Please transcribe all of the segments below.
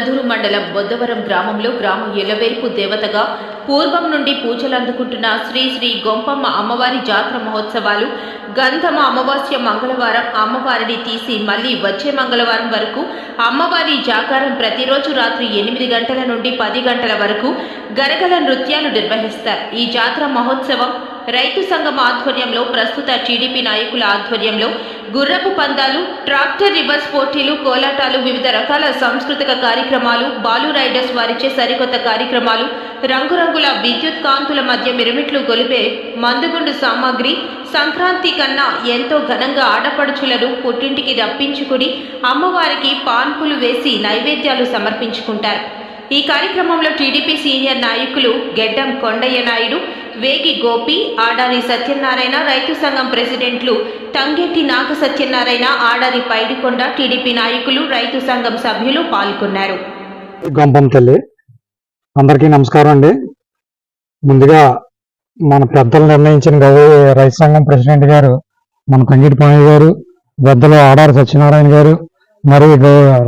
నియోజకవర్గం మండలం బొద్దవరం గ్రామంలో గ్రామ ఎలవేల్పు దేవతగా పూర్వం నుండి పూజలు అందుకుంటున్న శ్రీ శ్రీ గొంపమ్మ అమ్మవారి జాతర మహోత్సవాలు గంధమ అమావాస్య మంగళవారం అమ్మవారిని తీసి మళ్ళీ వచ్చే మంగళవారం వరకు అమ్మవారి జాగారం ప్రతిరోజు రాత్రి ఎనిమిది గంటల నుండి పది గంటల వరకు గరగల నృత్యాలు నిర్వహిస్తారు. ఈ జాతర మహోత్సవం రైతు సంఘం ఆధ్వర్యంలో ప్రస్తుత టీడీపీ నాయకుల ఆధ్వర్యంలో గుర్రపు పందాలు ట్రాక్టర్ రివర్స్ పోటీలు కోలాటాలు వివిధ రకాల సాంస్కృతిక కార్యక్రమాలు బాలు రైడర్స్ వారిచే సరికొత్త కార్యక్రమాలు రంగురంగుల విద్యుత్ కాంతుల మధ్య మిరమిట్లు గొలిపే మందుగుండు సామాగ్రి సంక్రాంతి కన్నా ఎంతో ఘనంగా ఆడపడుచులను పుట్టింటికి రప్పించుకుని అమ్మవారికి పాన్పులు వేసి నైవేద్యాలు సమర్పించుకుంటారు. ఈ కార్యక్రమంలో టీడీపీ సీనియర్ నాయకులు గెడ్డం కొండయ్య నాయుడు వేగి గోపి ఆడారి సత్యనారాయణ రైతు సంఘం ప్రెసిడెంట్లు టంగెట్టి నాగ సత్యనారాయణ ఆడారి పైడికొండ టీడీపీ నాయకులు రైతు సంఘం సభ్యులు పాల్గొన్నారు. గంపం తల్లి అందరికీ నమస్కారం అండి. ముందుగా మన పెద్దలు నిర్ణయించిన గౌరవ రైతు సంఘం ప్రెసిడెంట్ గారు మన కంగిటి పాణి గారు పెద్దలు ఆడారి సత్యనారాయణ గారు మరియు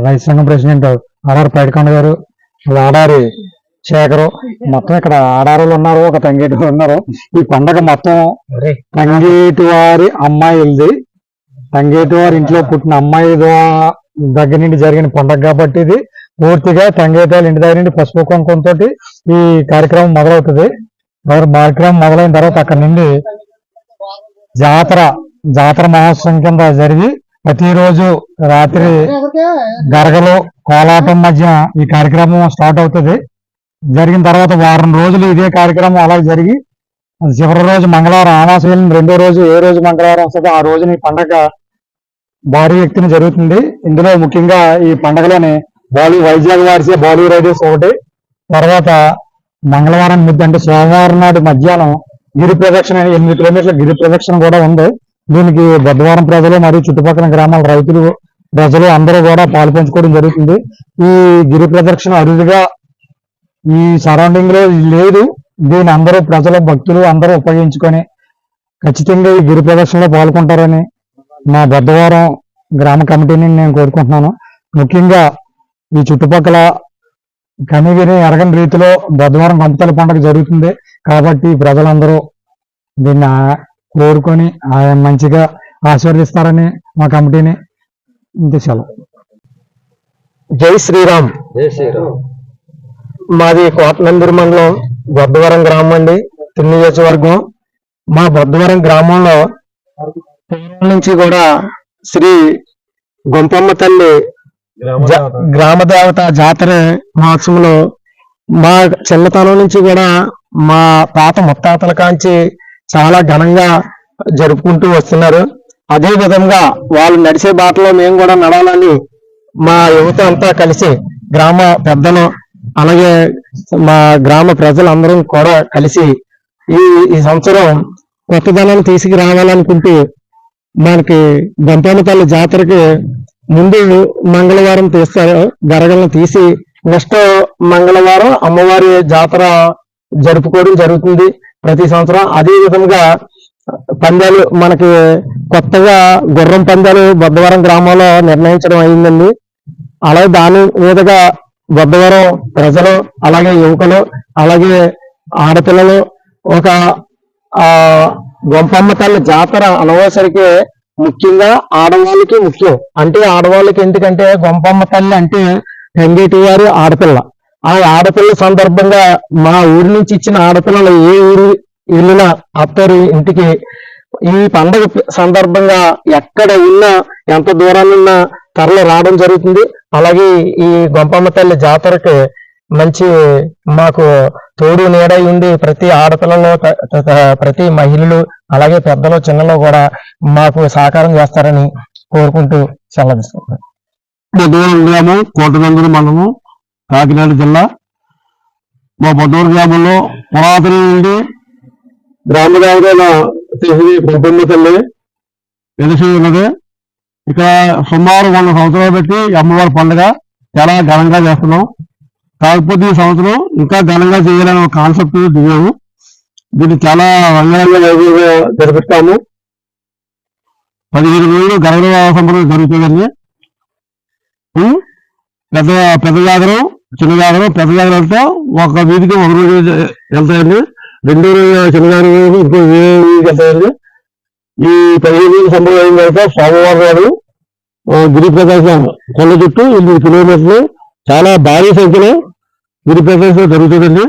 రైతు సంఘం ప్రెసిడెంట్ ఆడారి పైడికొండ గారు ఆడారి శేఖరు మొత్తం ఇక్కడ ఆడారులు ఉన్నారు ఒక తంగేటి వారు ఉన్నారు. ఈ పండగ మొత్తం తంగేటి వారి అమ్మాయిలది. తంగేటి వారి ఇంట్లో పుట్టిన అమ్మాయి దగ్గర నుండి జరిగిన పండగ కాబట్టి ఇది. పూర్తిగా తంగేటాలు ఇంటి దగ్గర నుండి పసుపు కుంకుమతో ఈ కార్యక్రమం మొదలవుతుంది. కార్యక్రమం మొదలైన తర్వాత అక్కడ నుండి జాతర జాతర మహోత్సవం కింద జరిగి ప్రతిరోజు రాత్రి గరగలు కోలాటం మధ్య ఈ కార్యక్రమం స్టార్ట్ అవుతుంది. జరిగిన తర్వాత వారం రోజులు ఇదే కార్యక్రమం అలా జరిగి చివరి రోజు మంగళవారం ఆమాసం రెండో రోజు ఏ రోజు మంగళవారం వస్తుందో ఆ రోజున ఈ పండగ భారీ వ్యక్తిని జరుగుతుంది. ఇందులో ముఖ్యంగా ఈ పండగలోని బాలీ వైజాగ్ వారిసే బాలీ రైడర్స్ ఒకటి తర్వాత మంగళవారం ముద్ద అంటే సోమవారం నాడు మధ్యాహ్నం గిరి ప్రదక్షిణ ఎనిమిది కిలోమీటర్ల గిరి ప్రదక్షిణ కూడా ఉంది. దీనికి బుధవారం ప్రజలు మరియు చుట్టుపక్కల గ్రామాల రైతులు ప్రజలు అందరూ కూడా పాలు పంచుకోవడం జరుగుతుంది. ఈ గిరి ప్రదక్షిణ అరుదుగా ఈ సరౌండింగ్లో లేదు. దీని అందరూ ప్రజలు భక్తులు అందరూ ఉపయోగించుకొని ఖచ్చితంగా ఈ గిరి ప్రదక్షిణలో పాల్గొంటారని మా బుధవారం గ్రామ కమిటీని నేను కోరుకుంటున్నాను. ముఖ్యంగా ఈ చుట్టుపక్కల కనిగిరి ఎరగని రీతిలో బుధవారం గంపతల పండుగ జరుగుతుంది. కాబట్టి ప్రజలందరూ దీన్ని కోరుకొని ఆయన మంచిగా ఆశీర్వదిస్తారని మా కమిటీని ఇంతే సెలవు జై శ్రీరామ్. జై శ్రీరామ్. మాది కోటనందూరు మండలం బొద్దవరం గ్రామం అండి నియోజకవర్గం. మా బొద్దవరం గ్రామంలో పూర్వం నుంచి కూడా శ్రీ గొంపమ్మ తల్లి జ- గ్రామ దేవత జాతర మహోత్సవంలో మా చిన్నతనం నుంచి కూడా మా తాత ముత్తాతల కాంచి చాలా ఘనంగా జరుపుకుంటూ వస్తున్నారు. అదే విధంగా వాళ్ళు నడిచే బాటలో మేము కూడా నడాలని మా యువత అంతా కలిసి గ్రామ పెద్దలు అలాగే మా గ్రామ ప్రజలందరం కూడా కలిసి ఈ ఈ సంవత్సరం కొత్తదనాన్ని తీసుకురావాలనుకుంటూ మనకి గంపమ్మ జాతరకి ముందు మంగళవారం తీస్తారు గరగలను తీసి నెక్స్ట్ మంగళవారం అమ్మవారి జాతర జరుపుకోవడం జరుగుతుంది ప్రతి సంవత్సరం. అదే విధంగా పందాలు మనకి కొత్తగా గుర్రం పందాలు బుధవారం గ్రామంలో నిర్ణయించడం అయిందండి. అలాగే దాని మీదుగా బుద్ధవరం ప్రజలు అలాగే యువకులు అలాగే ఆడపిల్లలు ఒక ఆ గొంపమ్మ తల్లి జాతర అనవసరికి ముఖ్యంగా ఆడవాళ్ళకి ముఖ్యం. అంటే ఆడవాళ్ళకి ఎందుకంటే గొంపమ్మ తల్లి అంటే టంగేటి గారు ఆడపిల్ల. ఆ ఆడపిల్ల సందర్భంగా మా ఊరి నుంచి ఇచ్చిన ఆడపిల్లలు ఏ ఊరు వెళ్ళినా అత్తరు ఇంటికి. ఈ పండగ సందర్భంగా ఎక్కడ ఉన్నా ఎంత దూరానున్నా తరలి రావడం జరుగుతుంది. అలాగే ఈ గొంపమ్మ తల్లి జాతరకి మంచి మాకు తోడు నీడై ఉండి ప్రతి ఆడపిల్లలో ప్రతి మహిళలు అలాగే పెద్దలు చిన్నలు కూడా మాకు సహకారం చేస్తారని కోరుకుంటూ సెలవిస్తున్నాను బొద్దవరం గ్రామం కోటనందూరు మండలం కాకినాడ జిల్లా. మా బొద్దూరు గ్రామంలో పురాతన నుండి గ్రామ దేవతైన శ్రీ కుంకుమ తల్లి వెలిసి ఉన్నది. ఇక్కడ సుమారు వంద సంవత్సరాలు పెట్టి అమ్మవారి పండుగ చాలా ఘనంగా చేస్తున్నాం. కాకపోతే ఈ సంవత్సరం ఇంకా ఘనంగా చేయాలని ఒక కాన్సెప్ట్ దిగాము దీన్ని చాలా రంగరంగా జరిపిస్తాము. పదిహేను రోజులు గర్భ సంప్రదాయం జరుగుతుందండి. పెద్ద పెద్ద జాగరం చిన్న జాగరం పెద్ద జాగరం వెళ్తే ఒక వీధికి ఒక రోజు వెళ్తాయండి. రెండో రోజు చిన్న జాగరం ఇంకో వీధికి వెళ్తాయండి. ఈ పదిహేను రోజుల సంబరం అయిన గారు సోమవారం నాడు గిరి ప్రదర్శన కొండ చుట్టూ ఎనిమిది కిలోమీటర్లు చాలా భారీ సంఖ్యలో గిరి ప్రదర్శన జరుగుతుందండి.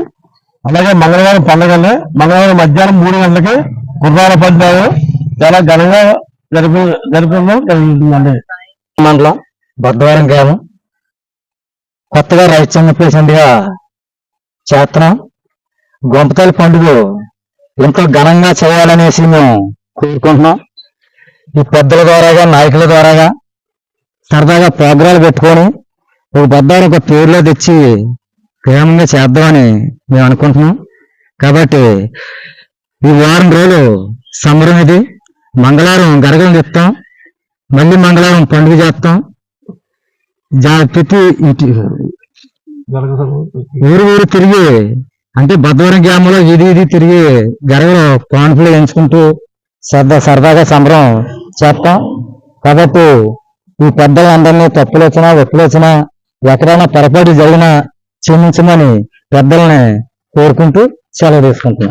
అలాగే మంగళవారం పండగనే మంగళవారం మధ్యాహ్నం మూడు గంటలకి కుర్రాల పంచాలు చాలా ఘనంగా జరిపి జరుపుకుందాం జరుగుతుందండి. మండలం బుద్ధవారం గ్రామం. కొత్తగా రైతు సంఘ చేస్తున్నాం. గొంపతల్లి పండుగ ఎంతో ఘనంగా చేయాలనేసి మేము కోరుకుంటున్నాం. ఈ పెద్దల ద్వారాగా నాయకుల ద్వారాగా సరదాగా ప్రోగ్రాలు పెట్టుకొని ఒక బొద్దవరం ఒక పేరులో తెచ్చి ప్రేమంగా చేద్దామని మేము అనుకుంటున్నాం. కాబట్టి ఈ వారం రోజులు సంబరం ఇది. మంగళవారం గరగలు చెప్తాం మళ్ళీ మంగళవారం పండుగ చేస్తాం. జా ప్రతి ఇటు ఊరు ఊరు తిరిగి అంటే భద్రవరం గ్రామంలో ఇది ఇది తిరిగి గరగలు పాన్పులు ఎంచుకుంటూ సరదా సరదాగా సంబరం చేస్తాం. కాబట్టి ఈ పెద్దలందరినీ తప్పులు వచ్చినా ఒప్పులు వచ్చినా ఎక్కడైనా పొరపాటు జరిగినా క్షమించమని పెద్దల్ని కోరుకుంటూ సెలవు తీసుకుంటున్నాం.